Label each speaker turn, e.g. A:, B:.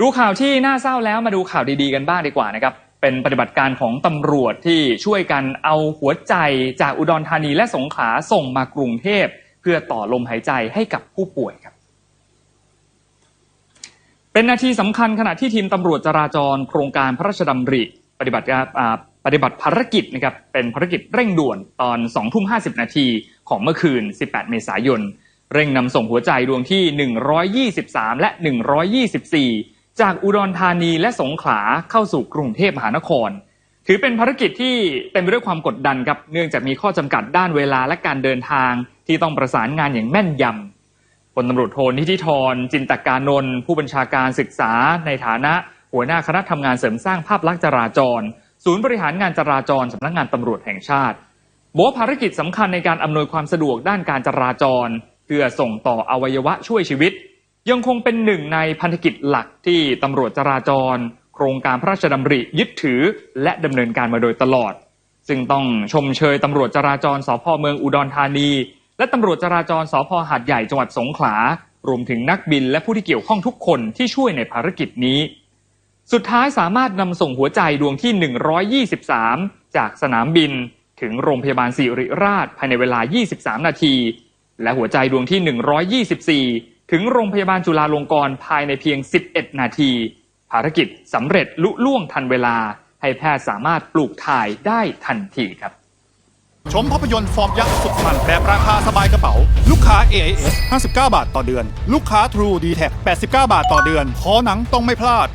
A: ดูข่าวที่น่าเศร้าแล้วมาดูข่าวดีๆกันบ้างดีกว่านะครับ เป็นปฏิบัติการของตำรวจที่ช่วยกันเอาหัวใจจากอุดรธานีและสงขลาส่งมากรุงเทพ เพื่อต่อลมหายใจให้กับผู้ป่วยครับ เป็นนาทีสำคัญขณะที่ทีมตำรวจจราจร โครงการพระราชดำริ ปฏิบัติการปฏิบัติภารกิจนะครับเป็นภารกิจเร่งด่วนตอน2ทุ่ม50 นาทีของเมื่อคืน 18 เมษายน เร่งนำส่งหัวใจดวงที่ 123 และ 124 จากอุดรธานีและสงขลาเข้าสู่กรุงเทพมหานคร ถือเป็นภารกิจที่เต็มไปด้วยความกดดันครับเนื่องจากมีข้อจำกัดด้านเวลาและการเดินทางที่ต้องประสานงานอย่างแม่นยำพลตำรวจโทนิธิธรจินตกานนท์ผู้บัญชาการศึกษา ในฐานะ หัวหน้าคณะทำงานเสริมสร้างภาพลักษณ์จราจร ศูนย์บริหารงานจราจรสำนักงานตำรวจแห่งชาติบอกว่าภารกิจสำคัญในการอำนวยความสะดวกด้านการจราจร เพื่อส่งต่ออวัยวะช่วยชีวิต ยังคงเป็นหนึ่งในพันธกิจหลักที่ตำรวจจราจร โครงการพระราชดำริยึดถือ และดำเนินการมาโดยตลอด ซึ่งต้องชมเชยตำรวจจราจรสพเมืองอุดรธานี และตำรวจจราจรสพหาดใหญ่จังหวัดสงขลารวมถึงนักบินและผู้ที่เกี่ยวข้องทุกคนที่ช่วยในภารกิจนี้ สุดท้ายสามารถนำส่งหัวใจดวงที่ 123 จากสนามบิน ถึงโรงพยาบาลสิริราชภายในเวลา 23 นาที และหัวใจดวงที่ 124 ถึงโรงพยาบาลจุฬาลงกรณ์ภายในเพียง 11 นาที ภารกิจสำเร็จลุล่วงทันเวลา ให้แพทย์สามารถปลูกถ่ายได้ทันทีครับ
B: ชมภาพยนตร์ฟอร์มยักษ์สุดมันแบบราคาสบายกระเป๋า ลูกค้า AIS 59 บาทต่อเดือน ลูกค้า True d t a c 89 บาทต่อเดือน ขอหนังต้องไม่พลาด